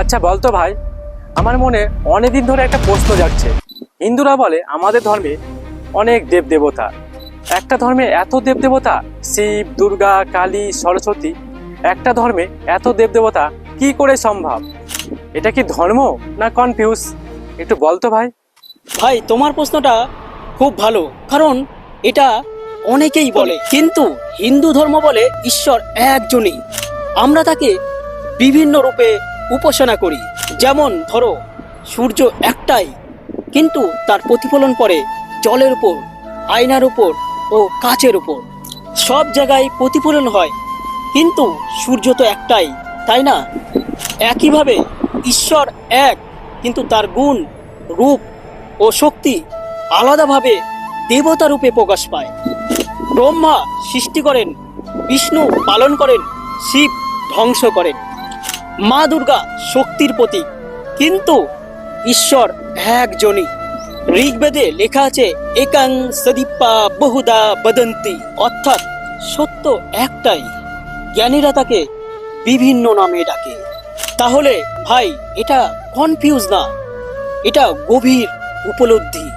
আচ্ছা বলতো ভাই। আমার মনে অনেকদিন ধরে একটা প্রশ্ন যাচ্ছে হিন্দুরা বলে, আমাদের ধর্মে অনেক দেব দেবতা একটা ধর্মে এত দেব দেবতা শিব, দুর্গা, কালী, সরস্বতী। একটা ধর্মে এত দেব দেবতা কি করে সম্ভব? এটা কি ধর্ম না কনফিউজ একটু বলতো ভাই। ভাই, তোমার প্রশ্নটা খুব ভালো, কারণ এটা অনেকেই বলে। কিন্তু হিন্দু ধর্ম বলে ঈশ্বর একজনই। আমরা তাকে বিভিন্ন রূপে উপাসনা করি। যেমন ধরো, সূর্য একটাই, কিন্তু তার প্রতিফলন পড়ে জলের উপর, আয়নার উপর ও কাচের উপর। সব জায়গায় প্রতিফলন হয়, কিন্তু সূর্য তো একটাই, তাই না? একইভাবে ঈশ্বর এক, কিন্তু তার গুণ, রূপ ও শক্তি আলাদাভাবে দেবতা রূপে প্রকাশ পায়। ব্রহ্মা সৃষ্টি করেন, বিষ্ণু পালন করেন, শিব ধ্বংস করেন। মা দুর্গা শক্তির প্রতীক। কিন্তু ঈশ্বর একজনই। ঋগ্বেদে লেখা আছে, একাং সদীপা বহুদা বদন্তি। অর্থাৎ সত্য একটাই, জ্ঞানীরা তাকে বিভিন্ন নামে ডাকে। তাহলে ভাই, এটা কনফিউজ না। এটা গভীর উপলব্ধি।